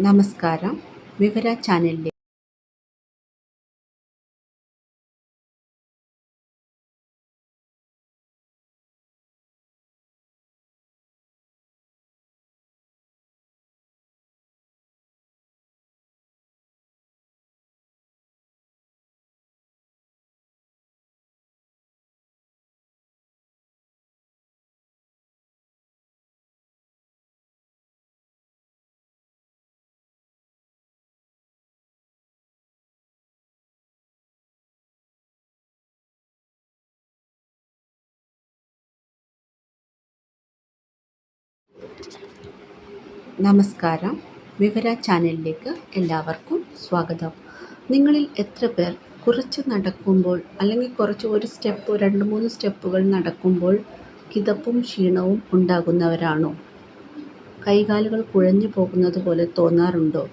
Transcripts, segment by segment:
നമസ്കാരം. വിവര ചാനലിലെ നമസ്കാരം. വിവര ചാനലിലേക്ക് എല്ലാവർക്കും സ്വാഗതം. നിങ്ങളിൽ എത്ര പേർ കുറച്ച് നടക്കുമ്പോൾ അല്ലെങ്കിൽ കുറച്ച് ഒരു സ്റ്റെപ്പ് രണ്ട് മൂന്ന് സ്റ്റെപ്പുകൾ നടക്കുമ്പോൾ കിതപ്പും ക്ഷീണവും ഉണ്ടാകുന്നവരാണോ? കൈകാലുകൾ കുഴഞ്ഞു പോകുന്നത് പോലെ തോന്നാറുണ്ടോ?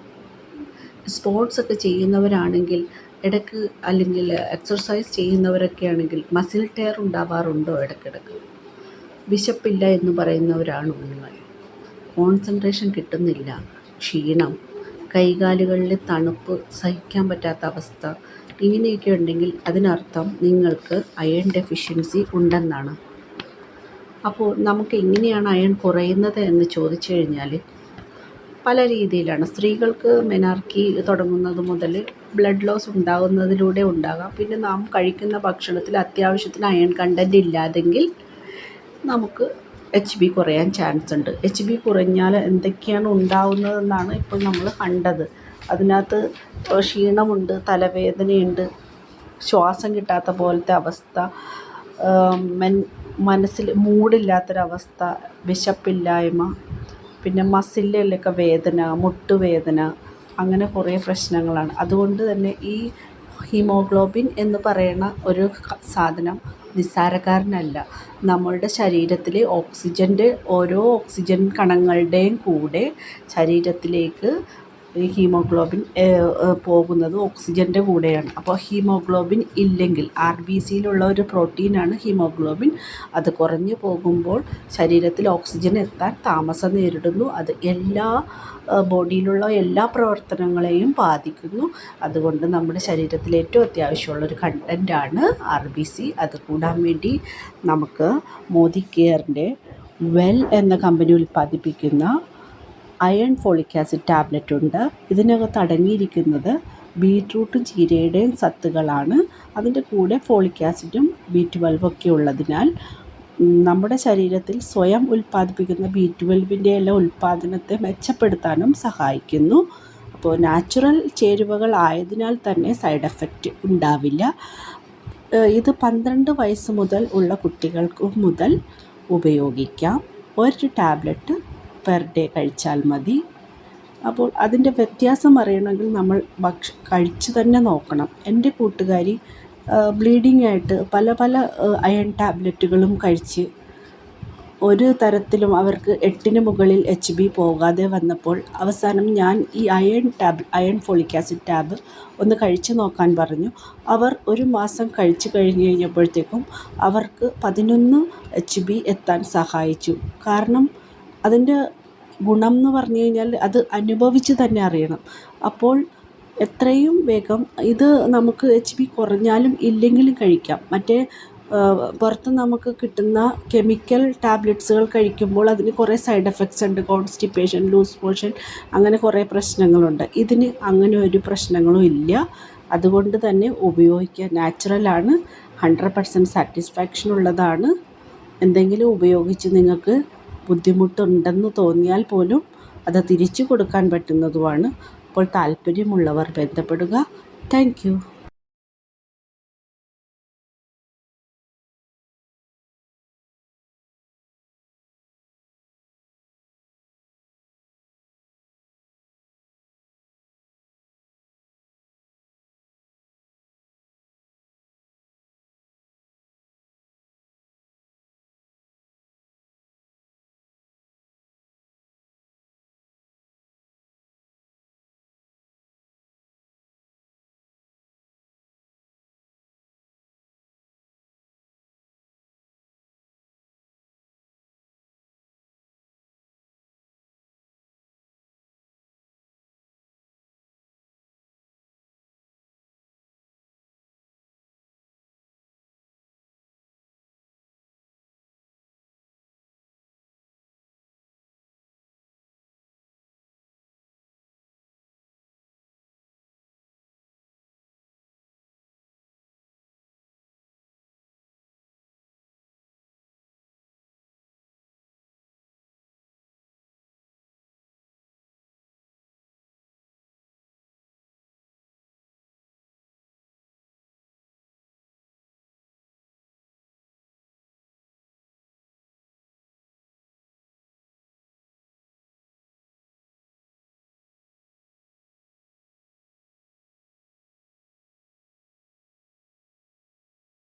സ്പോർട്സ് ഒക്കെ ചെയ്യുന്നവരാണെങ്കിൽ ഇടയ്ക്ക് അല്ലെങ്കിൽ എക്സർസൈസ് ചെയ്യുന്നവരൊക്കെ ആണെങ്കിൽ മസിൽ ടയർ ഉണ്ടാവാറുണ്ടോ ഇടയ്ക്കിടയ്ക്ക്? വിശപ്പില്ല എന്ന് പറയുന്നവരാണോ നിങ്ങൾ? കോൺസെൻട്രേഷൻ കിട്ടുന്നില്ല. ക്ഷീണം കൈകാലുകളിലെ തണുപ്പ് സഹിക്കാൻ പറ്റാത്ത അവസ്ഥ ഇങ്ങനെയൊക്കെ ഉണ്ടെങ്കിൽ അതിനർത്ഥം നിങ്ങൾക്ക് അയൺ ഡെഫിഷ്യൻസി ഉണ്ടെന്നാണ്. അപ്പോൾ നമുക്ക് എങ്ങനെയാണ് അയൺ കുറയുന്നത് എന്ന് ചോദിച്ചു കഴിഞ്ഞാൽ പല രീതിയിലാണ്. സ്ത്രീകൾക്ക് മെനാർക്കി തുടങ്ങുന്നത് മുതൽ ബ്ലഡ് ലോസ് ഉണ്ടാകുന്നതിലൂടെ ഉണ്ടാകാം. പിന്നെ നാം കഴിക്കുന്ന ഭക്ഷണത്തിൽ അത്യാവശ്യത്തിന് അയൺ കണ്ടന്റ് ഇല്ലാതെങ്കിൽ നമുക്ക് എച്ച് ബി കുറയാൻ ചാൻസ് ഉണ്ട്. എച്ച് ബി കുറഞ്ഞാൽ എന്തൊക്കെയാണ് ഉണ്ടാവുന്നതെന്നാണ് ഇപ്പോൾ നമ്മൾ കണ്ടത്. അതിനകത്ത് ക്ഷീണമുണ്ട് തലവേദനയുണ്ട് ശ്വാസം കിട്ടാത്ത പോലത്തെ അവസ്ഥ മെൻ മനസ്സിൽ മൂടില്ലാത്തൊരവസ്ഥ വിശപ്പില്ലായ്മ പിന്നെ മസിലിലൊക്കെ വേദന മുട്ടുവേദന അങ്ങനെ കുറേ പ്രശ്നങ്ങളാണ്. അതുകൊണ്ട് തന്നെ ഈ ഹീമോഗ്ലോബിൻ എന്ന് പറയുന്ന ഒരു സാധനം നിസ്സാരക്കാരനല്ല. നമ്മളുടെ ശരീരത്തിലെ ഓക്സിജന്റെ ഓരോ ഓക്സിജൻ കണങ്ങളുടെയും കൂടെ ശരീരത്തിലേക്ക് ഈ ഹീമോഗ്ലോബിൻ പോകുന്നത് ഓക്സിജന്റെ കൂടെയാണ്. അപ്പോൾ ഹീമോഗ്ലോബിൻ ഇല്ലെങ്കിൽ ആർ ബി സിയിലുള്ള ഒരു പ്രോട്ടീനാണ് ഹീമോഗ്ലോബിൻ. അത് കുറഞ്ഞു പോകുമ്പോൾ ശരീരത്തിൽ ഓക്സിജൻ എത്താൻ താമസം നേരിടുന്നു. അത് എല്ലാ ബോഡിയിലുള്ള എല്ലാ പ്രവർത്തനങ്ങളെയും ബാധിക്കുന്നു. അതുകൊണ്ട് നമ്മുടെ ശരീരത്തിൽ ഏറ്റവും അത്യാവശ്യമുള്ള ഒരു കണ്ടന്റാണ് ആർ ബി സി അത് കൂടാൻ വേണ്ടി നമുക്ക് മോദി കെയറിന്റെ വെൽ എന്ന കമ്പനി ഉൽപ്പാദിപ്പിക്കുന്ന അയൺ ഫോളിക് ആസിഡ് ടാബ്ലറ്റ് ഉണ്ട് ഇതിനകത്ത് അടങ്ങിയിരിക്കുന്നത് ബീറ്റ്റൂട്ടും ചീരയുടെയും സത്തുകളാണ്. അതിന്റെ കൂടെ ഫോളിക് ആസിഡും ബി ട്വൽവ് ഒക്കെ ഉള്ളതിനാൽ നമ്മുടെ ശരീരത്തിൽ സ്വയം ഉൽപ്പാദിപ്പിക്കുന്ന ബി ട്വൽവിന്റെ എല്ലാം ഉൽപ്പാദനത്തെ മെച്ചപ്പെടുത്താനും സഹായിക്കുന്നു. അപ്പോൾ നാച്ചുറൽ ചേരുവകൾ ആയതിനാൽ തന്നെ സൈഡ് എഫക്റ്റ് ഉണ്ടാവില്ല. ഇത് പന്ത്രണ്ട് വയസ്സ് മുതൽ ഉള്ള കുട്ടികൾക്ക് മുതൽ ഉപയോഗിക്കാം. ഒരു ടാബ്ലറ്റ് പെർ ഡേ കഴിച്ചാൽ മതി. അപ്പോൾ അതിന്റെ വ്യത്യാസം അറിയണമെങ്കിൽ നമ്മൾ ഭക്ഷ കഴിച്ചു തന്നെ നോക്കണം. എന്റെ കൂട്ടുകാരി ബ്ലീഡിംഗ് ആയിട്ട് പല പല അയൺ ടാബ്ലറ്റുകളും കഴിച്ച് ഒരു തരത്തിലും അവർക്ക് എട്ടിന് മുകളിൽ എച്ച് ബി പോകാതെ വന്നപ്പോൾ അവസാനം ഞാൻ ഈ iron tab iron folic acid tab ഒന്ന് കഴിച്ചു നോക്കാൻ പറഞ്ഞു. അവർ ഒരു മാസം കഴിച്ചു കഴിഞ്ഞ് കഴിഞ്ഞപ്പോഴത്തേക്കും അവർക്ക് പതിനൊന്ന് എച്ച് ബി എത്താൻ സഹായിച്ചു. കാരണം അതിന്റെ ഗുണം എന്ന് പറഞ്ഞു കഴിഞ്ഞാൽ അത് അനുഭവിച്ച് തന്നെ അറിയണം. അപ്പോൾ എത്രയും വേഗം ഇത് നമുക്ക് എച്ച് ബി കുറഞ്ഞാലും ഇല്ലെങ്കിലും കഴിക്കാം. മറ്റേ പുറത്ത് നമുക്ക് കിട്ടുന്ന കെമിക്കൽ ടാബ്ലറ്റ്സുകൾ കഴിക്കുമ്പോൾ അതിന് കുറേ സൈഡ് എഫക്ട്സ് ഉണ്ട്. കോൺസ്റ്റിപ്പേഷൻ ലൂസ് മോഷൻ അങ്ങനെ കുറേ പ്രശ്നങ്ങളുണ്ട്. ഇതിന് അങ്ങനെ ഒരു പ്രശ്നങ്ങളും ഇല്ല. അതുകൊണ്ട് തന്നെ ഉപയോഗിക്കുക. നാച്ചുറലാണ് ഹൺഡ്രഡ് പെർസെന്റ് സാറ്റിസ്ഫാക്ഷൻ ഉള്ളതാണ്. എന്തെങ്കിലും ഉപയോഗിച്ച് നിങ്ങൾക്ക് ബുദ്ധിമുട്ടുണ്ടെന്ന് തോന്നിയാൽ പോലും അത് തിരിച്ചു കൊടുക്കാൻ പറ്റുന്നതുമാണ്. അപ്പോൾ താല്പര്യമുള്ളവർ ബന്ധപ്പെടുക. Thank you.